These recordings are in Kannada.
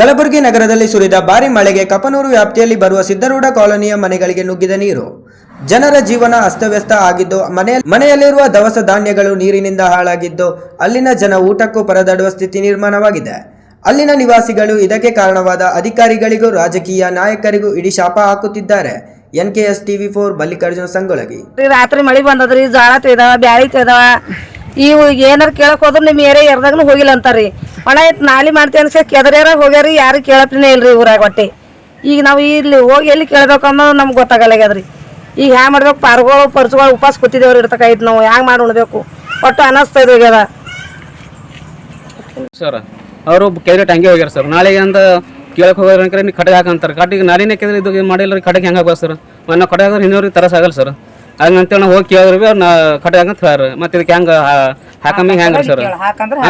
ಕಲಬುರಗಿ ನಗರದಲ್ಲಿ ಸುರಿದ ಭಾರಿ ಮಳೆಗೆ ಕಪನೂರು ವ್ಯಾಪ್ತಿಯಲ್ಲಿ ಬರುವ ಸಿದ್ದರೂಢ ಕಾಲೋನಿಯ ಮನೆಗಳಿಗೆ ನುಗ್ಗಿದ ನೀರು. ಜನರ ಜೀವನ ಅಸ್ತವ್ಯಸ್ತ ಆಗಿದ್ದು, ಮನೆ, ಮನೆಯಲ್ಲಿರುವ ದವಸ ಧಾನ್ಯಗಳು ನೀರಿನಿಂದ ಹಾಳಾಗಿದ್ದು, ಅಲ್ಲಿನ ಜನ ಊಟಕ್ಕೂ ಪರದಾಡುವ ಸ್ಥಿತಿ ನಿರ್ಮಾಣವಾಗಿದೆ. ಅಲ್ಲಿನ ನಿವಾಸಿಗಳು ಇದಕ್ಕೆ ಕಾರಣವಾದ ಅಧಿಕಾರಿಗಳಿಗೂ, ರಾಜಕೀಯ ನಾಯಕರಿಗೂ ಇಡೀ ಶಾಪ ಹಾಕುತ್ತಿದ್ದಾರೆ. NKS TV four Mallikarjuna Sangolagi. ರಾತ್ರಿ ಮಳೆ ಬಂದದ್ರಿ ಜಾಳ ತೆಗ್ದವ ಬ್ಯಾಳಿ ತೆಗ್ದವ ಇವು ಏನಾರು ಕೇಳಕ್ ಹೋದ್ರೆ ನಿಮ್ ಏರಿಯಾ ಎರ್ದಾಗ್ನು ಹೋಗಿಲ್ಲ ಅಂತಾರ್ರಿ. ಒಣ ಐತ್ ನಾಲಿ ಮಾಡ್ತೀವಿ ಅನ್ಸ ಕೆದರ್ಯಾರ ಹೋಗ್ಯಾರಿ, ಯಾರು ಕೇಳಪ್ಲಿನೇ ಇಲ್ರಿ ಊರಾಗ ಒಟ್ಟೆ. ಈಗ ನಾವು ಇಲ್ಲಿ ಹೋಗಿ ಎಲ್ಲಿ ಕೇಳ್ಬೇಕು ಅನ್ನೋದು ನಮ್ಗೆ ಗೊತ್ತಾಗಲ್ಲಾಗ್ಯದ್ರಿ ಈಗ ಹ್ಯಾಂಗ ಮಾಡ್ಬೇಕು, ಪಾರ್ಗಳು, ಪರ್ಸುಗಳು ಉಪವಾಸ ಕೂತಿದ್ದೇವ್ರಿ ಇರ್ತಕೈತ್ ನಾವು ಹ್ಯಾಂಗ ಮಾಡಿ ಉಣ್ಬೇಕು. ಒಟ್ಟು ಅನಸ್ತಾ ಹೋಗ್ಯದ ಸರ್, ಅವರು ಕೆರೆ ಟಂಗೆ ಹೋಗ್ಯಾರ ಸರ್. ನಾಳೆಗೆ ಅಂತ ಕೇಳಕ್ಕೆ ಹೋಗ್ಯಾರ ನೀವು ಕಡೆಗೆ ಹಾಕಂತಾರೆ ಕಟ್ಟಿಗೆ ನಾಳೆನೇ ಕೆದ್ರೆ ಇದು ಮಾಡಿಲ್ಲ ಕಡೆಗೆ ಹೆಂಗೆ ಹಾಕ್ಬೇಕು ಸರ್? ಮೊನ್ನೆ ಕಡೆ ಹಾಕಿದ್ರೆ ಇನ್ನೂರಿಗೆ ತರಸಾಗಲ್ಲ ಸರ್. ಹಂಗಂತೇಳಿ ನಾವು ಹೋಗಿ ಕೇಳಿದ್ರು ಬಿ ನಾ ಕಡೆ ಅಂತ ಹೇಳ್ರಿ ಮತ್ತೆ ಇದಕ್ಕೆ ಹೆಂಗೆ ಹಾಕಮ್ಮಿ ಹೆಂಗೆ ಸರ್ ಹಾಕಂದ್ರೆ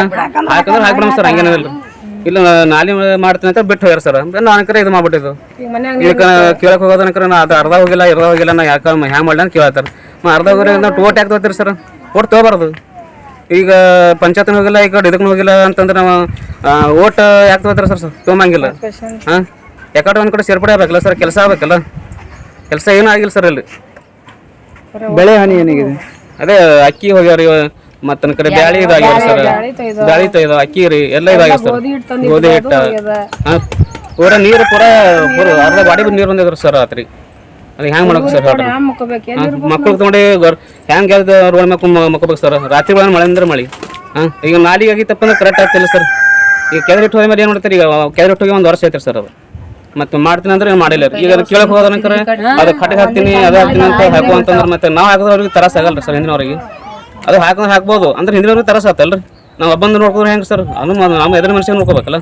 ಹಾಕ್ಬಿಡಮ್ ಸರ್ ಹಂಗೇನಿಲ್ಲ ಇಲ್ಲ ನಾಲಿ ಮಾಡ್ತೀನಿ ಅಂತ ಬಿಟ್ಟು ಹೋಗ್ಯಾರ ಸರ್. ನಾನು ಕರೆ ಇದು ಮಾಡ್ಬಿಟ್ಟಿದ್ದು. ಇದಕ್ಕೆ ಕೇಳಕ್ ಹೋಗೋದನಕರ ನಾ ಅದು ಅರ್ಧ ಹೋಗಿಲ್ಲ ಇರ್ಧ ಹೋಗಿಲ್ಲ ನಾ ಯಾಕ ಹ್ಯಾಂಗ್ ಮಾಡ್ಲಿ ಅಂತ ಕೇಳತ್ತಾರ. ಅರ್ಧ ಹೋಗ್ರಿ ನಾವು ಟೋಟ್ ಯಾಕೆ ತಗೋತೀರಿ ಸರ್? ಓಟ್ ತೊಗೋಬಾರ್ದು. ಈಗ ಪಂಚಾಯತ್ನ ಹೋಗಿಲ್ಲ ಈ ಕಡೆ ಇದಕ್ಕೆ ಹೋಗಿಲ್ಲ ಅಂತಂದ್ರೆ ನಾವು ಓಟ್ ಯಾಕೆ ತಗೋತಾರೆ ಸರ್? ಸರ್ ತೊಗೊಂಬಂಗಿಲ್ಲ ಹಾಂ? ಯಾಕಡೆ ಒಂದು ಕಡೆ ಸೇರ್ಪಡೆ ಆಗ್ಬೇಕಲ್ಲ ಸರ್ ಕೆಲಸ ಆಗ್ಬೇಕಲ್ಲ. ಕೆಲಸ ಏನೂ ಆಗಿಲ್ಲ ಸರ್ ಅಲ್ಲಿ ಬೆಳೆ ಹಾನಿ ಏನಾಗಿದೆ? ಅದೇ ಅಕ್ಕಿ ಹೋಗ್ಯಾರ ಮತ್ತ ಕಡೆ ಬ್ಯಾಳಿ ಇದಾಗ್ಯಾವ ಸರ್. ಬ್ಯಾಳಿ ತೊಯ್ದ ಅಕ್ಕಿ ರೀ ಎಲ್ಲ ಇದಾಗ್ಯಾವ ಸರ್. ಗೋಧಿ ಹಿಟ್ಟ ಹಾಂ ಪೂರ ನೀರು ಪೂರ ಪೂರ ಅರ್ಧ ಬಾಡಿ ಬಂದು ನೀರು ಬಂದಿದ್ರು ಸರ್ ರಾತ್ರಿ. ಅದು ಹೆಂಗೆ ಮಾಡ್ಬೇಕು ಸರ್ ಮಕ್ಕಳು ತೊಗೊಂಡು ಹ್ಯಾಂಗ್ ಹೆಂಗೆ ರೋಡ್ ಮಕ್ಕ ಮಕ್ಕೋಬೇಕು ಸರ್. ರಾತ್ರಿ ಒಳಗೆ ಮಳೆ ಅಂದ್ರೆ ಮಳೆ. ಹಾಂ ಈಗ ನಾಲಿಗೆ ಆಗಿತ್ತಪ್ಪ ಅಂದ್ರೆ ಕರೆಕ್ಟ್ ಆಗ್ತಿಲ್ಲ ಸರ್. ಈಗ ಕೆದ್ರಿಟ್ಟು ಹೋದ ಮೇಲೆ ಏನು ಮಾಡ್ತಾರೆ? ಈಗ ಕೆದ್ರಿಟ್ಟು ಹೋಗಿ ಒಂದು ವರ್ಷ ಐತ್ರಿ ಸರ್ ಅದು. ಮತ್ತೆ ಮಾಡ್ತೀನಿ ಅಂದ್ರೆ ಮಾಡಿಲ್ಲ. ಈಗ ಅದು ಕೇಳಕ್ ಹೋದ್ರೆ ಅದು ಕಟ್ಟಿಗೆ ಹಾಕ್ತೀನಿ ಅದು ಹಾಕ್ತೀನಿ ಅಂತ ಹಾಕು ಅಂತಂದ್ರೆ ಮತ್ತೆ ನಾವು ಹಾಕಿದ್ರೆ ಅವ್ರಿಗೆ ತರಸ್ ಆಗಲ್ಲ ಸರ್ ಹಿಂದಿನವ್ರಿಗೆ. ಅದು ಹಾಕಿದ್ರೆ ಹಾಕ್ಬೋದು. ಅಂದ್ರೆ ಹಿಂದಿನವ್ರಿಗೆ ತರಸ ಆತಲ್ರಿ. ನಾವು ಒಬ್ಬಂದು ನೋಡ್ಕೊಂಡ್ರೆ ಹೆಂಗೆ ಸರ್? ಅದು ನಮ್ಮ ಎದುರು ಮನುಷ್ಯ ನೋಡ್ಕೋಬೇಕಲ್ಲ.